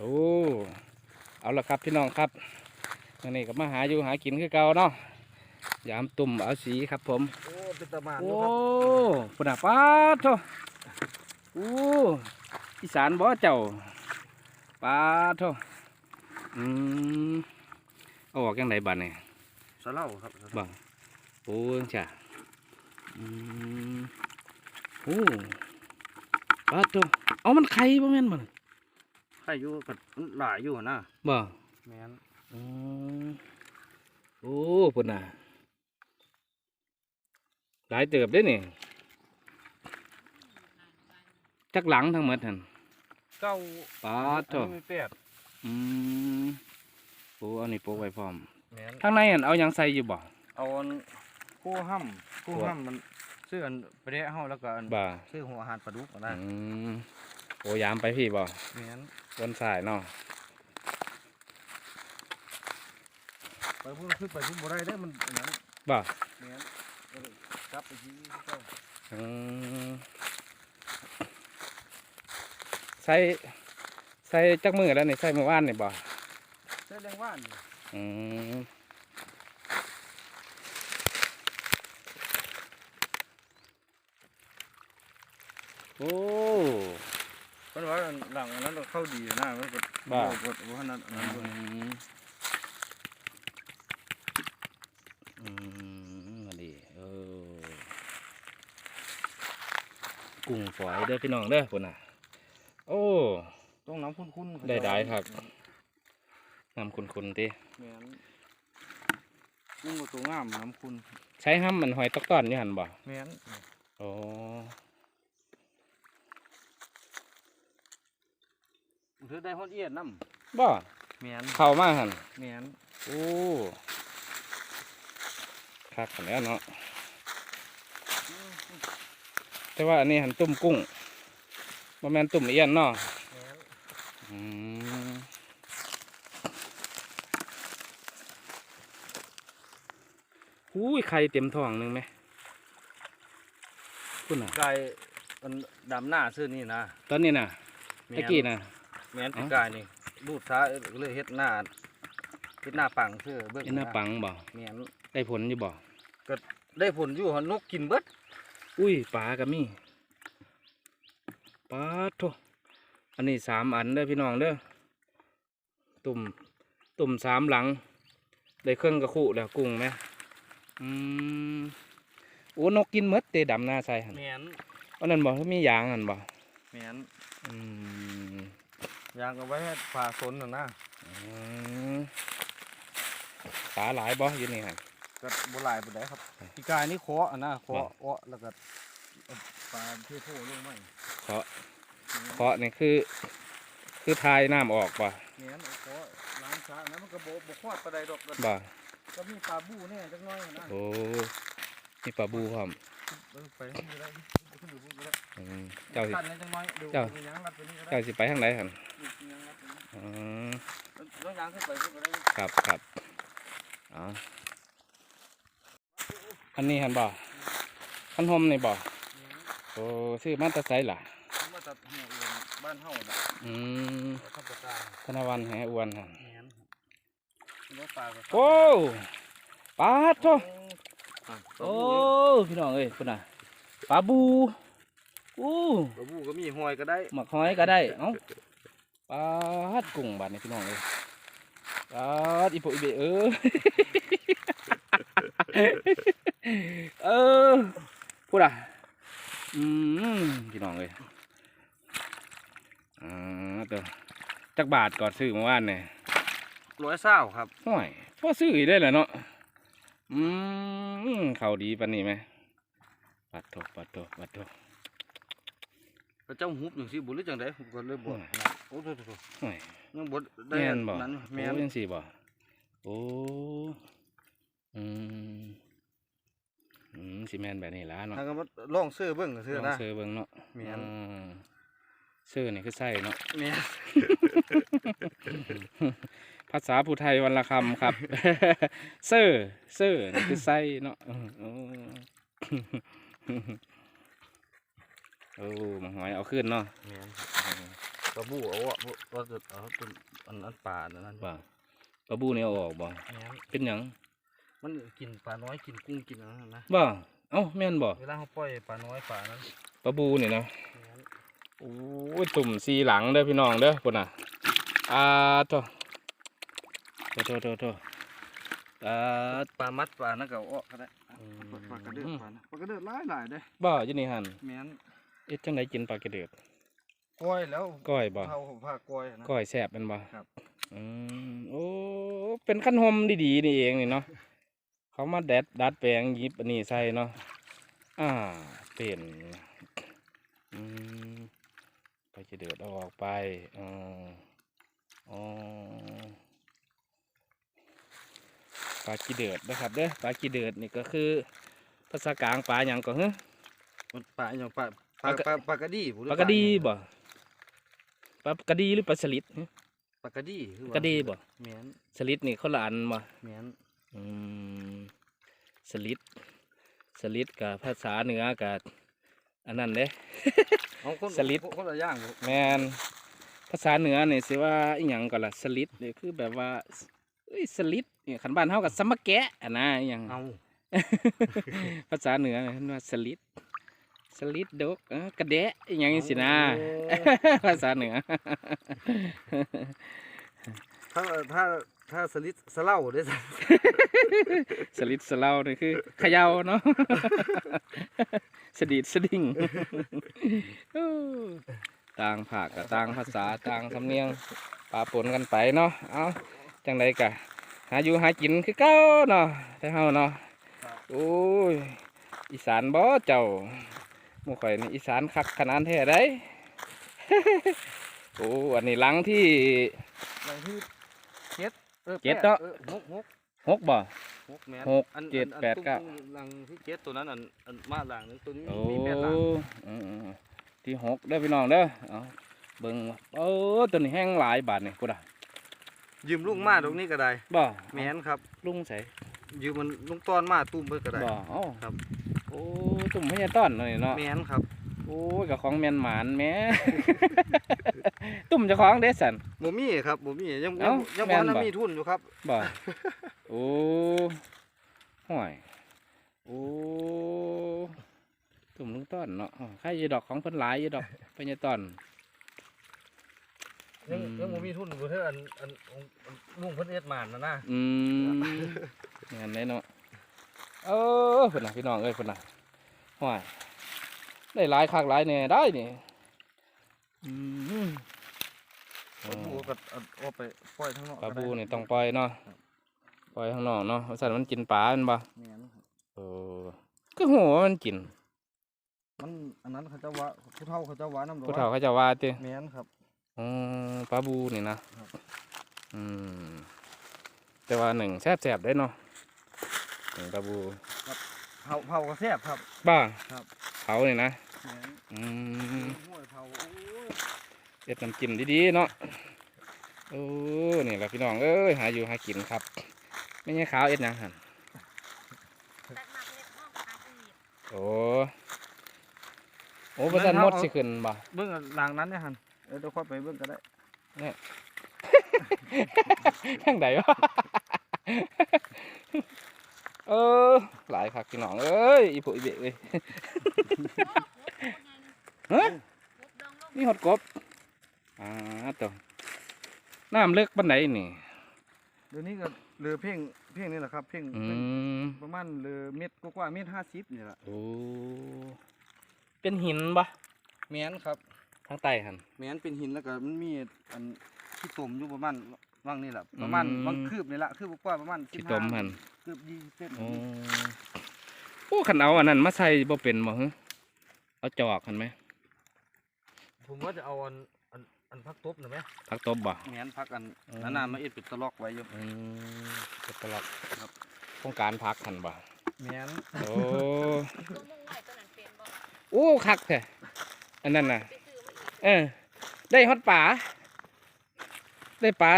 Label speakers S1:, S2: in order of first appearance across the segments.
S1: โอ้เอาละครับพี่น้องครับวันนี้ก็มาหาอยู่หากินคือเก่าเนาะยามตุ่มเอาสีครับผม
S2: โอ้เป็นตะมาน
S1: โอ้
S2: เนาะครับ
S1: ปนอะป้าดโทโอ้อีสานบ่เจ้าป้าดโทอืมเอาออกยังไงบ้านเนี่ย
S2: สะเล่าครับสะเล่า
S1: บังโอ้ยจ้ะอืมโอ้ป้าดโทเอามันไข่บ่แม่นบ่
S2: ใครอยู่กับหลายอยู่นะ
S1: บ่
S2: แม่น
S1: อืมโอ้ปุ่นน่ะหลายเติบได้นี่จักหลังทั้งหมดหัน
S2: เก้า
S1: ป้าดโถ
S2: อันนี้มีแปด
S1: อืมโอ้เอานี่โปะไว้พร้อม
S2: แม่น
S1: ข้างในอันเอาหยังใส่อยู่บ่
S2: เอาอันคู่ห้ำคู่ห้ำมันซื้ออันไปได้เฮาแล้วก็อัน
S1: บ่า
S2: ซื้อหัวอาหารปลาดุกนะ
S1: อืม โอ้ยามไปพี่บ่
S2: แม่น
S1: บนสายเนาะ
S2: ไปพูดขึ้นไปพูดบ่ได้ได้อมันอันนั้น
S1: บ่า
S2: แม่นก็เลยกลับไปที่เจ้า
S1: อืมใส่ใส่จักมือแล้วนี่ใส่เมื่อวานนี่บ่
S2: ใช้แรงว่านนี่
S1: อืมโอ้
S2: มันว่าอัน หลังอันนั้นเข้าดีนะมันก็
S1: บ้า
S2: บ่บ่ว่านั้นอันนั้นบ่
S1: อืมมาดีเออกุ้งฝอยเด้อพี่น้องเด้อพุ่นน่ะ โอ้
S2: ต้องน้ำคุ้นๆ
S1: ได้ได้ครับน้ำคุณๆติ
S2: แม่นกุ้งก็ตัวงามน้ำคุณ
S1: ใช้ห้ำมันหอยตอกต้อนอยู่หันบ่
S2: แม่น
S1: โอ้
S2: เธอได้ฮอดเอียดน้
S1: บ่ำ
S2: แม่น
S1: เข้ามาหัน
S2: แม่น
S1: โอ้คักขันแล้วเนาะแต่ว่าอันนี้หันตุ่มกุ้งบ่แม่นตุ่มเอียนเนาะ
S2: แม่น
S1: อืมอุ้ยไข่เต็มท้องหนึงไหมคุณน่ะ
S2: ไก่มันดำหน้าซื่อนี่นะ
S1: ตอนนี้น่ะ
S2: แม่
S1: ตะกี้น่ะ
S2: แม่น
S1: เอ้า
S2: ปีกายนี่รูดซ้ายเลยเฮ็ดหน้าเฮ็ดหน้าปังซื่อเบิ่ง
S1: เอ็นหน้าปังบ่
S2: แม่น
S1: ได้ผลอยู่บ่
S2: ได้ผลอยู่หันนกกินเบิด
S1: อุ้ยปลาก็มีปลาโทอันนี้สามอันเด้อพี่น้องเด้อตุ่มตุ่มสามหลัง ได้เครื่องกระคุแล้วกุ้งไหมอืมโอ้นกกินหมดเตะดำหน้าใส่หัน
S2: แม่น
S1: อันนั้นบอกมียางหันบ่
S2: แม่น
S1: อืม
S2: ยางเอาไว้ให้ผ่าสนน่ะนะ
S1: อืมปลาหลายบ่อยู่นี่หัน
S2: ก็บ่หลายปานใดครับปีกายนี่เคาะอะนะเคาะเคาะแล้วก็เอาปลาเทโพลงไม้
S1: เคาะ เคาะนี่คือ คือทายน้ำออกป่ะ
S2: แม่นเอาเคาะล้างซะนะมันก็บ่บ่คอดปานใดดอกก็
S1: บ่
S2: ก็มีปลาบูแน่จักหน่อยนะ
S1: โอ้มีปลาบูพร้อม
S2: เออไปนี่ได้ขึ้นอยู่พุ่นก็ได้
S1: อืม เจ้าสิ
S2: ตันนี่จังน้อยดู
S1: เจ้า
S2: มีหยังรัดไปนี่ก็ได้
S1: เจ้าสิไปทางไหนหัน
S2: มีหยังรัดไปนี่
S1: อืม
S2: ต้องยางขึ้นไปพุ่นก็ได้
S1: ครับครับอ๋ออันนี้หันบ่ขันหมนี่บ่โอ้ซื้อมาแตะไซล่ะ
S2: ผมมาตัดหัวเอือนบ้านเฮาน่ะ
S1: อืม
S2: เอาทับปลา
S1: ธนวันแหอวนหัน
S2: แม่นว่าปลาก็
S1: โอ้ปลาโต
S2: อะ
S1: โอ้พี่น้องเอ้ยพุ่นน่ะ ปลาบูอู้
S2: ปลาบูก็มีหอยก็ได้
S1: หมักหอยก็ได้เอ้าปลาดกุ้งบัดนี้พี่น้องเอ้ยปลาดอีโปอีเบเออเออพูดอะอืมพี่น้องเลยอ่าตัวจักบาทก่อนซื้อเมื่อวานเนี่ย
S2: ร้อยเศร้าครับ
S1: ห่วยพอซื้ออีกได้เหรอเนาะอืมเขาดีปานนี้ไหม ปัดโถปัดโถปัดโถ
S2: พระเจ้าฮุบอย่างสิบุหรือจังไดฮุบก็เลยบ่
S1: อืม
S2: นะโอ้โห
S1: ห่วย
S2: ยังบ่ได้
S1: แม่นบ่
S2: นั้น
S1: โอ้
S2: แม่น
S1: ยังสี่บ่โอ้อืมอืมสิแมนแบบนี้ละเนาะ
S2: ทางก็มาลองซื้อเบิ่งก็ซื้อ
S1: ลอง
S2: นะ
S1: ซื้อเบิ่งเนาะ
S2: แม่น
S1: อืมซื้อนี่คือใส่เนาะ
S2: แม่น
S1: ภาษาผู้ไทยวันละคำครับเซอร์เซอร์นี่คือไส้เนาะอืม โอ้โอ้มาหอยเอาขึ้นเนาะ
S2: แม่นกระบูเอาอะว่าจะเอาเป็นอันนั้นป่าอันนั้น
S1: บ่ปลาบูนี่เอาออกบ่
S2: แม่น
S1: เป็นหยัง
S2: มันกินปลาน้อยกินกุ้งกินอันนั้นนะ
S1: บ่เอ้าแม่นบ่
S2: เวลาเขาปล่อยปลาน้อยปลานั้น
S1: ปลาบูนี่เนาะ
S2: แม่น
S1: โอ้ยตุ่มสีหลังเด้อพี่น้องเด้อพุ่นน่ะอ่าโตโตโตโตโตอ่า
S2: ปลามัดปลานั่นก็เอาออกก็ได้
S1: อืม
S2: ปลากระเดือกปลานะปลากระเดือกหลายหลายๆเด้
S1: บ่อยู่นี่หั่น
S2: แม่น
S1: เอ็ดจังไดกินปลากระเดือก
S2: ก้อยแล้ว
S1: ก้อยบ่
S2: เผาผ้าก้อยนะ
S1: ก้อยแซ่บแม่นบ่
S2: ครับ
S1: อืมโอ้เป็นขั้นหอมดีๆนี่เองนี่เนาะเขามาแดดดัดแปลงหยิบอันนี้ใส่เนาะอ่าเป็นอืมไปจะเดือดเอาออกไปอ๋ออ๋อปลากีเดือดนะครับเด้อปลากีเดือดนี่ก็คือ ภาษากลางปลาอย่างก็เฮ้
S2: มันปลาอย่างปลาป
S1: ป
S2: ลา
S1: ลากระ
S2: ปลาปลากระดีผู้หรือ
S1: ปลากระดี
S2: ปลา
S1: บ่ปลากระดีหรือปลาสลิดฮะ
S2: ปลากระดีคือว่าก
S1: ระดีบ่
S2: แม่น
S1: สลิดนี่เขาละอันบ่
S2: แม่น
S1: อืมสลิดสลิดกับภาษาเหนือกับอันนั้นเด้
S2: เอาคน
S1: สลิด
S2: คนคนละอย่างบ่
S1: แมนภาษาเหนือนี่สิว่าอีหยังก็ล่ะสลิดนี่คือแบบว่าเอ้ยสลิดเนี่ยขันบ้านเฮากับสมะแกะอะนะอหย่าง
S2: เอา
S1: ภาษาเหนือเนี่ยเพิ่นว่าสลิดสลิดดกเอ้อกระแดะอหย่างนี้สินะ
S2: โอ้
S1: ภาษาเหนือ
S2: ถ้าถ้าถ้าสลิดสะเล่าได้สิ
S1: สลิดสะเลานี่คือเขย่าเนาะสดีดสดิ่งต่างภาคกับต่างภาษาต่างสำเนียงปาปนกันไปเนาะ เอาจังใดกะ หาอยู่หากินคือเก้าเนาะแต่เฮาเนาะ โอ้ย อีสานบ่เจ้าหมู่ข่อยนี่อีสานคักขนาดแท้ได้ โอ้อันนี้หลังที่
S2: อย่างที่เจ็ดออ
S1: เจ็ด
S2: แป
S1: เนาะ
S2: ออหกหก
S1: หกบ่
S2: หกแม่น
S1: หก
S2: อัน
S1: เจ็ด
S2: อัน
S1: แปด
S2: ตุ้ง
S1: เก้า
S2: ตุ้งหลังที่เจ็ดตัวนั้นอันอันมาหลังนึงตัวนี้
S1: โอ้
S2: มีแปดหลัง
S1: อืมๆที่หกเด้อพี่น้องเด้อเอาเบิ่งว่าโอ้ตัวนี้แห้งหลายบาทนี่กูด่ะ
S2: ยืมลุงมาตรงนี้ก็ได้
S1: บ่
S2: แม่นครับ
S1: ลุงใส่
S2: ยืมมันลุงต้อนมาตุ้มเพิ่นก็ได้
S1: บ่เอ้า
S2: ครับ
S1: โอ้ตุ่มพญาต้อนเลยเนาะ
S2: แม่นครับ
S1: โอ้ยกับของแมนหมานแหม่ ตุ่มเจะของเด้สัน
S2: บ่มีครับบ่มียัง
S1: เอ้า
S2: ยัง
S1: แม่
S2: บ่
S1: น
S2: ทัน
S1: บ่
S2: มีทุนอยู่ครับ
S1: บ่โอ้ห่วยโอ้ตุ่มลุงต้อนเนาะอ้อใครอยีดอกของเพิ่นหลายอยีดอกพญาต้อน
S2: ยัง
S1: อืม
S2: ยังบ่มีทุนอยู่เท่าอันอันอันอันลุงเพิ่นเอ็ดหมานน่ะนะ
S1: อืมงานได้เนาะเออเพิ่นน่ะพี่น้องเอ้ยเพิ่นน่ะห่วยได้หลายคักหลายแน่ได้นี่อืม
S2: ปลาบูก็เอาเอาไปปล่อยทางนอก
S1: ปลา
S2: ก็ได้
S1: บูนี่ต้องปล่อยเนาะ
S2: ครับ
S1: ปล่อยข้างนอกเนาะเพราะสัตว์มันกินปลาแมันบ่
S2: แม่นครับ
S1: เออก็หัวามันกิน
S2: มันอันนั้นเขาจะว่าผู้เฒ่าเขาจะว่าน้ำร้อน
S1: ผู้เฒ่าเขาจะว่าติ
S2: แม่นครับ
S1: อืมปลาบูนี่นะครับอืมแต่ว่าหนึ่งแซ่บๆได้เนาะหนึ่งปลาบู
S2: เผาเผาก็แซ่บครับ
S1: บ้า
S2: ครับ
S1: เขานี่นะ
S2: แม่น
S1: อืม
S2: ห้วยเผาโอ้ย
S1: เอ็ดน้ำจิ้มดีๆเนาะโอ้นี่แหละพี่น้องเอ้ยหาอยู่หากินครับ ไม่ใช่ขาวเอ็ดหยังหัน
S3: ตัดมาเป็นห้องอาอีก
S1: โอ้โอ้ประสันมดสิขึ้นบ่
S2: เบิ่งหลังนั้นเนี่ยหั่น เออเดี๋ยวค่อยไปเบิ่งก็ได้
S1: ทางใดวะ เออ หลายคักพี่น้องเอ้ยอีผุอีเบะเว้ยฮะ
S3: กบดองลง
S1: นี่หดกบอ่าตัวน้ำเลิกปันไหนนี่
S2: เดี๋ยวนี้ก็เหลือเพ่งเพ่งนี่แหละครับเพ่ง
S1: อื
S2: เพ่ง
S1: ม
S2: ประมาณเหลือเม็ดกว่าๆเม็ดห้าสิบนี่แหละ
S1: โอ้ เป็นหินปะ
S2: แม่นครับ
S1: ทางใต้หัน
S2: แม่นเป็นหินแล้วก็มันมีอันที่ตมอยู่ประมาณว่างนี่แหละประมาณ
S1: อืม
S2: ว่างคืบนี่แหละคืบกว่าๆประมาณ
S1: ที่
S2: 15
S1: ตมหัน
S2: คืบยี่สิบเซน
S1: โอ้โอ้ขันเอาอันนั้นมาใส่บ่เป็นบ่ฮะเอาจอกหันไหม
S2: ผมว่าจะเอาอันอันอันพักตบหน่อยไหม
S1: พักตบบ่
S2: แม่นพักอัน
S1: อืม
S2: นานๆมาเอ็ดเป็นตะลอกไว้อยู่
S1: อืมก็ตลอดครับ โครงการพักหันบ่
S2: แม่น
S1: โอ้
S3: ตัวมุ่งไว้ตัวนั้นเป็นบ่
S1: โอ้คักแท้อันนั้นน่ะ
S3: ไปซื้อมาอีก
S1: เออ ได้ฮอดป่าได้ปลา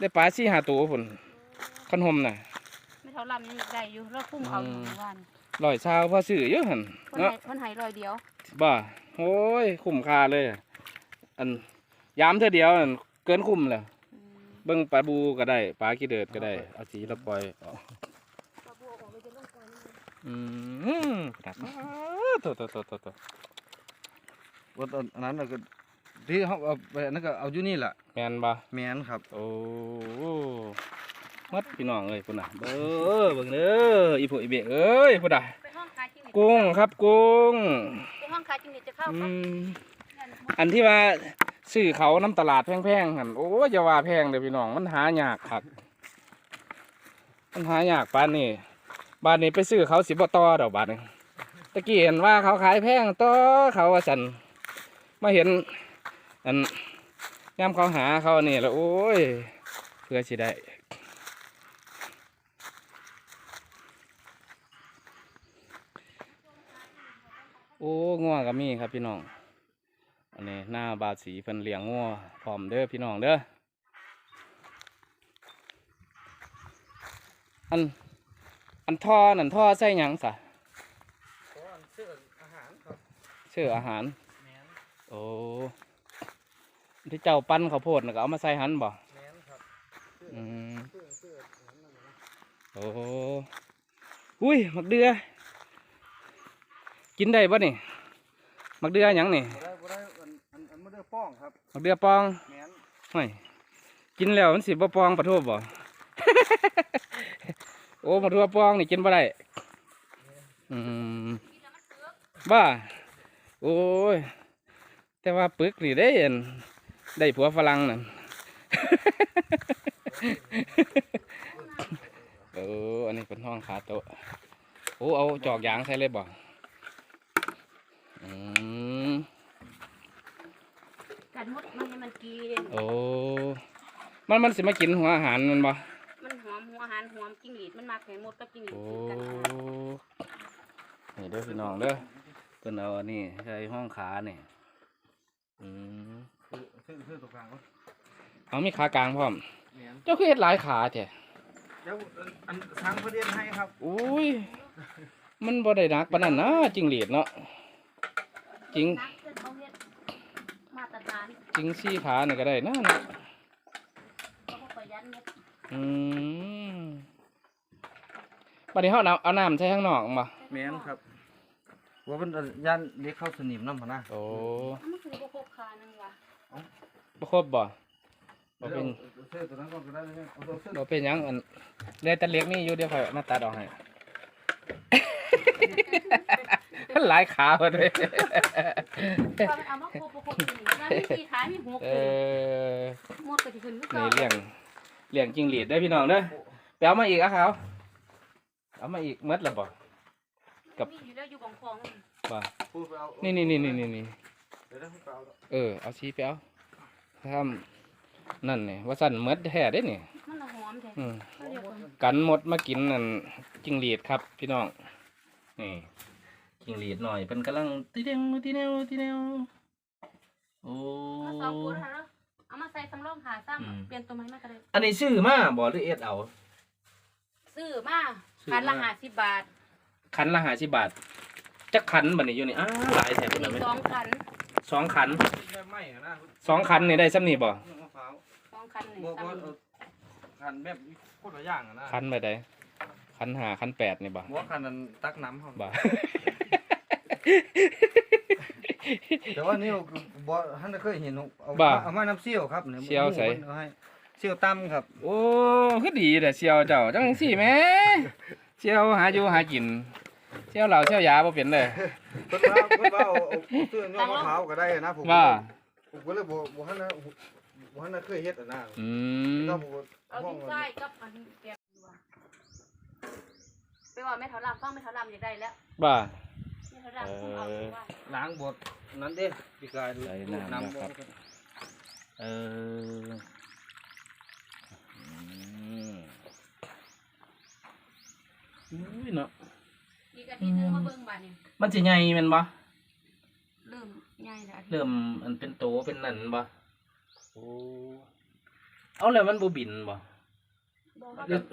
S1: ได้ปลาสี่หาตัวพุ่นคันหมน่ะ
S3: ไม่เท่าลำยังได้อยู่เราคุ้มเอาอยู่
S1: อืม
S3: เมื่อวาน
S1: ร้อยชาวพอซื้อเยอะหัน
S3: คน
S1: เนาะ
S3: ไหคนใหายรอยเดียว
S1: บ่าโอ้ยคุ้มค่าเลยอะอันยามเท่าเดียวนั่นเกินคุ้มเลย
S3: อืม
S1: เบิ่งปลาบูก็ได้ปลาขี้เดือดก็ได้เอาสีละปล่อยออก
S3: ปลาบัวออกไปจะลงก่อนนี่
S1: อืมครับโตโตโตโตโต
S2: ว่าตอนนั้นน่ะก็ที่เขาเอาไปนั่นก็เอาอยู่นี่แหละ
S1: แมนบ่
S2: แมนครับ
S1: โอ้มัดพี่น้องเอ้ยพุ่นน่ะเบ้อเบิ่งเด้ออีผู้อีเบะเอ้ยพุ่นน่ะ
S3: ไปห้องขายจิ้งหรีด
S1: กุ้งครับกุ้ง
S3: ไปห้องขายจิ้งหรีดจะเข้า
S1: อื
S3: ปะ
S1: มอันที่ว่าซื้อเขาน้ำตลาดแพงๆหั่นโอ้ยอย่าว่าแพงเด้อพี่น้องมันหายากคักมันหายากปานนี้บ้านนี้ไปซื้อเขาสิบ่ต่อดอกบาดนี้ตะกี้เห็นว่าเขาขายแพงต่อเขาว่าซั่น มาเห็น อันยามเขาหาเขานี่แล้วโอ้ย เพื่อสิได้โอ้งัวก็มีครับพี่น้อง อันนี้หน้าบาดสีเพิ่นเลี้ยงงัวพร้อมเด้อพี่น้องเด้อ อัน อันท่อนั่นท่อใส่หยังสะ
S2: ขอซื้ออาหารครับ
S1: ชื่ออาหาร
S2: แมน
S1: โอ้ที่เจ้าปั้นข้าวโพดน่ะก็เอามาใส่หันบ่
S2: แมนครับ
S1: อืม
S2: ซื้อซื้ออันนั้นน่ะนะ
S1: โอ้อุ้ยหมักเดือ กินได้ปะนี่หมักเดือหยังนี่
S2: บ่ได้บ่ได้อันอันอันไม่ได้ป้องครับ
S1: หมักเดือปอง
S2: แมน
S1: เฮ้ยกินแล้วมันสิบ่ปองปะโทษบ่ โอ้มาทัวปองนี่กินบ่ได้อืมบ้าโอ้ย แต่ว่าปึกนี่ได้เห็นได้ผัวฝรั่งนั่นเอออันนี้เป็นห้องขาโต๊ะโอ้เอาจอกยางใส่เลยบ่อืม
S3: กัดมดมันให้มันกิน
S1: โอ้มันมันสิมากินหัวอาหารมันบ่
S3: มันหอมหัวอาหารหอมจิ้งหรีดมันมาแข่งมดกับจิ้งหรีด
S1: โอ้
S3: กินกันขนาด
S1: นี่เด้อพี่น้องเด้อเพิ่นเอาอันนี้ใส่ห้องขานี่ อืม
S2: ซื้อซื้อตัวกลางก็
S1: เอามีขากลางพร้อม
S2: แมน
S1: เจ้าคือเฮ็ดหลายขาแท้
S2: เดี๋ยวอันอันทางประเด็นให้ครับ
S1: อุ้ย มันบ่ได้หนักปานนั้นนะจิงหรีดเนาะจริง
S3: นักเกินเขาเฮ็ดมาตรฐาน
S1: จิงซี่ขานี่ก็ได้นะนะ
S3: เขาก็ประหยัดเม็ด
S1: อืมบัดนี้เฮาเอาเอาน้ำใส่ข้างนอกบ่
S2: แมนครับว่าเป็นย่านเล็กเข้าสนิมน้ำพะนะ
S1: โอ้
S3: มัน คือบ่ครบคานึงว่ะ
S1: บ่ครบบ่บ่เป็น
S2: ซื้อตัวนั้นก็ได้เลยเอาตัวซื้อ
S1: บ่เป็นหยังอันเหลยแต่เล็กนี่อยู่เดี๋ยวค่อยมาตัดออกให้ หลายขาเพิ่นเว้ย
S3: พอมันเอามาครบบ่ครบจริงมันมีสี่ขามีหก
S1: เอ
S3: เลย
S1: อ
S3: หมดก็สิขึ้นคือ
S1: นี่
S3: เก่า
S1: เลี้ยงเลี้ยงจิงหรีดได้อพี่น้องเด้อไปเอามาอีกอะครับเอามาอีกหมดแล้วบ่ กับ
S3: มีอยู่แล้วอยู่ของของ
S1: บ่
S2: พูดไปเอา
S1: นี่นี่นี่นี่นี่นี่
S2: เดี๋ยวได้ให้ไปเอา
S1: เออเอาชี้ไปเอาทำนั่นนี่ว่าสั่นหมดแท้เด้นี่
S3: มันละหอมแท้
S1: อืม
S3: เขาเรียกว่า
S1: กันหมดมากินนั่นจิงหรีดครับ พี่น้องนี่จิงหรีดหน่อยเป็นกำลังตีเดวตีเดวตีเดวโอ้
S3: มาสองคนค่ะแล้วเอามาใส่สำรองขาซ้
S1: อืมำ
S3: เปลี่ยนตัวใหม่มาก็ได้
S1: อันนี้ซื้อมาบ่หรือเอ็ดเอา
S3: ซื้อมา
S1: ซื้อ
S3: คันละ
S1: มา
S3: ห้าสิบบาท
S1: ขันละห้าสิบบาทจักขันบัดนี้อยู่นี่อ้าหลายแถบ
S3: มี
S1: เลยไหม
S3: สองคัน
S1: สองขัน
S2: แม่ไหม้อะนะ
S1: สองขันนี่ได้ซ้ำนี่บ่
S2: มะพร้าว
S3: สองคันหนึ่ง
S2: บ่
S3: ซ้
S2: บ่เอาคันแบบโคตรละอย่างอะนะ
S1: ขันไปได้ขันหาขันแปดนี่บ่
S2: บ่คันนั้นตักน้ำครับ
S1: บ่
S2: แต่ว่านี่บ่ท่านเคยเห็นเอา
S1: บ่า
S2: เอามาน้ำเชี่ยวครับนี่
S1: เชี่ยวใส่
S2: เอาให้เชี่ยวตั้มครับ
S1: โอ้คือดีแต่เชียวเจ้าจังสี่แหม่เชียวหาอยู่หากิน เชียวเหล่าเชียวยาบ่เป็นเลย
S2: เพิ่นว่าเพิ่นว่าเอาเอาซื้อยอดมะพร้าวก็ได้นะผม
S1: ว่า
S2: ผมก็เลยบ่บ่ทันนะบ่ทันนะเคยเฮ็ดอะนะ
S1: อืม
S2: ก็ผมำ
S3: เอาที่ใต้กับอันนี้แกะดูว่าไปว่าแม่เถาลำฟังแม่เถาลำอยากได้แล้ว
S1: บ้า
S3: แม่เถาลำคุณเอาดูว่า
S2: ล้างบดนั้นเด้พี่กาย
S1: ใส่น้ำ
S2: น้ำ
S1: นะครับ เอออืมอุ้ยเนาะ
S3: อีกอาทิตย์หนึงมาเบิ่งบ้านนี่
S1: มันสิใหญ่แม่นบ่
S3: เริ่มใหญ่แล้วอาทิตย์
S1: เริ่มอันเป็นโตเป็นนั่นบ่โอ้เอาแล้วมันบ่บินบ่
S3: บอกว่า
S1: หรือ